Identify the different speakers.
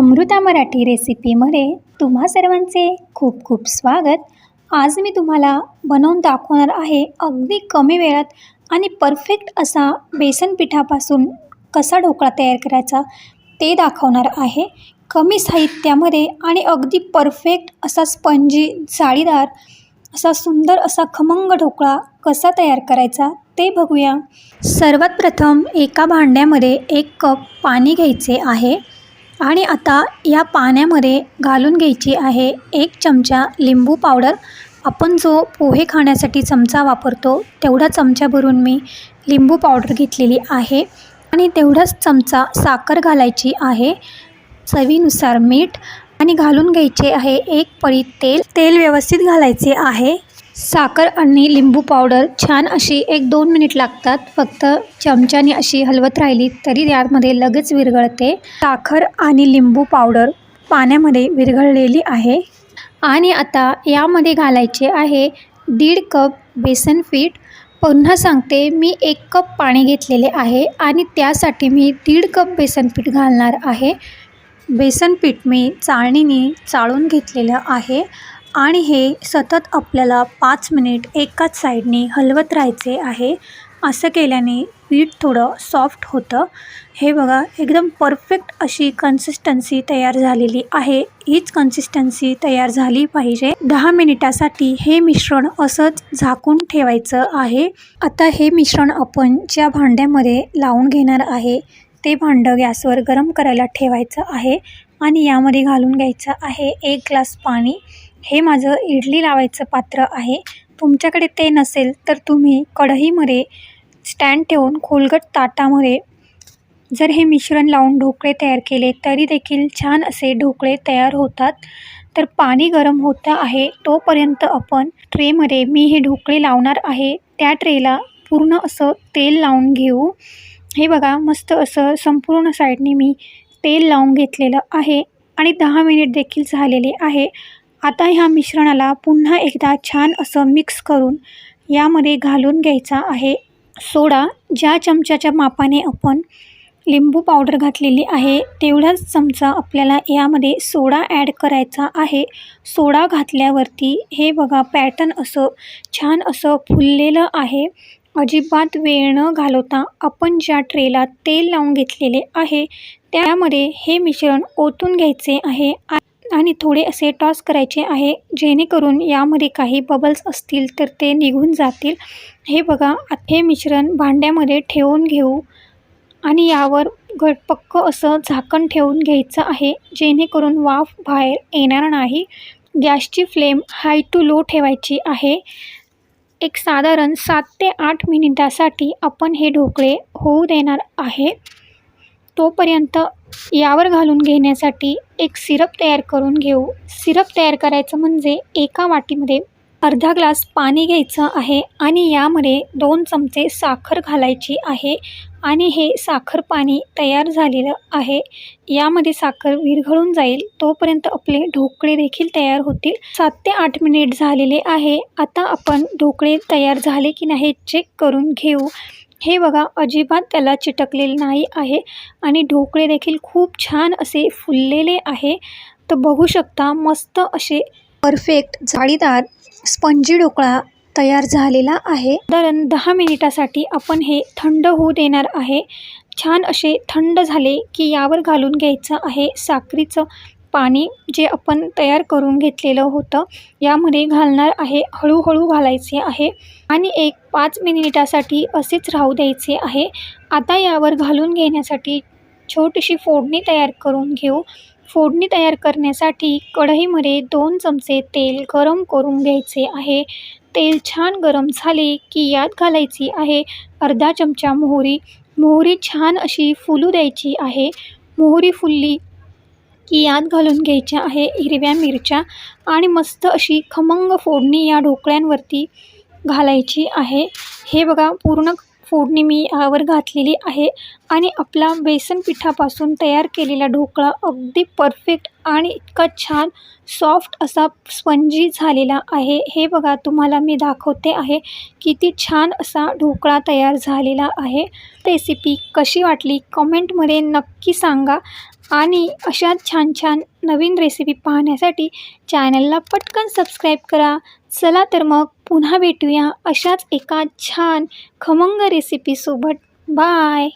Speaker 1: अमृता मराठी रेसिपीमध्ये तुम्हा सर्वांचे खूप खूप स्वागत. आज मी तुम्हाला बनवून दाखवणार आहे अगदी कमी वेळात आणि परफेक्ट असा बेसन पिठापासून कसा ढोकळा तयार करायचा ते दाखवणार आहे. कमी साहित्यामध्ये आणि अगदी परफेक्ट असा स्पंजी जाळीदार असा सुंदर असा खमंग ढोकळा कसा तयार करायचा ते बघूया. सर्वात प्रथम एका भांड्यामध्ये एक कप पाणी घ्यायचे आहे. आणि आता या पाण्यामध्ये घालून घ्यायची आहे एक चमचा लिंबू पावडर. आपण जो पोहे खाण्यासाठी चमचा वापरतो तेवढा चमचा भरून मी लिंबू पावडर घेतलेली आहे आणि तेवढाच चमचा साखर घालायची आहे. चवीनुसार मीठ आणि घालून घ्यायचे आहे एक पळी तेल. तेल व्यवस्थित घालायचे आहे. साखर आणि लिंबू पावडर छान अशी एक दोन मिनिट लागतात. फक्त चमच्याने अशी हलवत राहिली तरी यामध्ये लगेच विरघळते. साखर आणि लिंबू पावडर पाण्यामध्ये विरघळलेली आहे. आणि आता यामध्ये घालायचे आहे दीड कप बेसन पीठ. पुन्हा सांगते मी एक कप पाणी घेतलेले आहे आणि त्यासाठी मी दीड कप बेसन पीठ घालणार आहे. बेसन पीठ मी चाळणीने चाळून घेतलेलं आहे. आणि हे सतत आपल्याला पाच मिनिट एकाच साईडने हलवत राहायचे आहे. असं केल्याने पीठ थोडं सॉफ्ट होतं. हे बघा एकदम परफेक्ट अशी कन्सिस्टन्सी तयार झालेली आहे. हीच कन्सिस्टन्सी तयार झाली पाहिजे. दहा मिनिटासाठी हे मिश्रण असंच झाकून ठेवायचं आहे. आता हे मिश्रण आपण ज्या भांड्यामध्ये लावून घेणार आहे ते भांडं गॅसवर गरम करायला ठेवायचं आहे आणि यामध्ये घालून घ्यायचं आहे एक ग्लास पाणी. हे माझं इडली लावायचं पात्र आहे. तुमच्याकडे ते नसेल तर तुम्ही कढईमध्ये स्टँड ठेवून खोलगट ताटामध्ये जर हे मिश्रण लावून ढोकळे तयार केले तरी देखील छान असे ढोकळे तयार होतात. तर पाणी गरम होतं आहे. तोपर्यंत आपण ट्रेमध्ये मी हे ढोकळे लावणार आहे. त्या ट्रेला पूर्ण असं तेल लावून घेऊ. हे बघा मस्त असं संपूर्ण साईडने मी तेल लावून घेतलेलं आहे. आणि दहा मिनिट देखील झालेले आहे. आता ह्या मिश्रणाला पुन्हा एकदा छान असं मिक्स करून यामध्ये घालून घ्यायचा आहे. सोडा ज्या चमच्याच्या मापाने आपण लिंबू पावडर घातलेली आहे तेवढाच चमचा आपल्याला यामध्ये सोडा ॲड करायचा आहे. सोडा घातल्यावरती हे बघा पॅटर्न असं छान असं फुललेलं आहे. अजिबात वेळ न घालवता आपण ज्या ट्रेला तेल लावून घेतलेले आहे त्यामध्ये हे मिश्रण ओतून घ्यायचे आहे. आणि थोडे असे टॉस करायचे आहे जेणेकरून यामध्ये काही बबल्स असतील तर ते निघून जातील. हे बघा हे मिश्रण भांड्यामध्ये ठेवून घेऊ आणि यावर घटपक्क असं झाकण ठेवून घ्यायचं आहे जेणेकरून वाफ बाहेर येणार नाही. गॅसची फ्लेम हाय टू लो ठेवायची आहे. एक साधारण सात ते आठ मिनिटासाठी आपण हे ढोकळे होऊ देणार आहे. तोपर्यंत यावर घालून घेण्यासाठी एक सिरप तयार करून घेऊ. सिरप तयार करायचं म्हणजे एका वाटीमध्ये अर्धा ग्लास पाणी घ्यायचं आहे आणि यामध्ये दोन चमचे साखर घालायची आहे आणि हे साखर पाणी तयार झालेलं आहे. यामध्ये साखर विरघळून जाईल तोपर्यंत आपले ढोकळे देखील तयार होतील. सात ते आठ मिनिट झालेले आहे. आता आपण ढोकळे तयार झाले की नाही चेक करून घेऊ. हे बघा अजिबात त्याला चिटकलेलं नाही आहे आणि ढोकळे देखील खूप छान असे फुललेले आहे. तर बघू शकता मस्त असे परफेक्ट जाळीदार स्पंजी ढोकळा तयार झालेला आहे. साधारण दहा मिनिटासाठी आपण हे थंड होऊ देणार आहे. छान असे थंड झाले की यावर घालून घ्यायचं आहे साखरीचं पाणी जे आपण तयार करून घेतलेलं होतं यामध्ये घालणार आहे हळूहळू घालायचे आहे आणि एक पाच मिनिटासाठी असेच राहू द्यायचे आहे. आता यावर घालून घेण्यासाठी छोटीशी फोडणी तयार करून घेऊ. फोडणी तयार करण्यासाठी कढईमध्ये दोन चमचे तेल गरम करून घ्यायचे आहे. तेल छान गरम झाले की यात घालायची आहे अर्धा चमचा मोहरी. मोहरी छान अशी फुलू द्यायची आहे. मोहरी फुलली की यात घालून घ्यायच्या आहे हिरव्या मिरच्या आणि मस्त अशी खमंग फोडणी या ढोकळ्यांवरती घालायची आहे. हे बघा पूर्ण फोडणी मी यावर घातलेली आहे आणि आपला बेसन पिठापासून तयार केलेला ढोकळा अगदी परफेक्ट आणि इतका छान सॉफ्ट असा स्पंजी झालेला आहे. हे बघा तुम्हाला मी दाखवते आहे किती छान असा ढोकळा तयार झालेला आहे. रेसिपी कशी वाटली? कमेंटमध्ये नक्की सांगा. आणि अशाच छान छान नवीन रेसिपी पाहण्यासाठी चॅनलला पटकन सबस्क्राईब करा. चला तर मग पुन्हा भेटूया अशाच एका छान खमंग रेसिपीसोबत बाय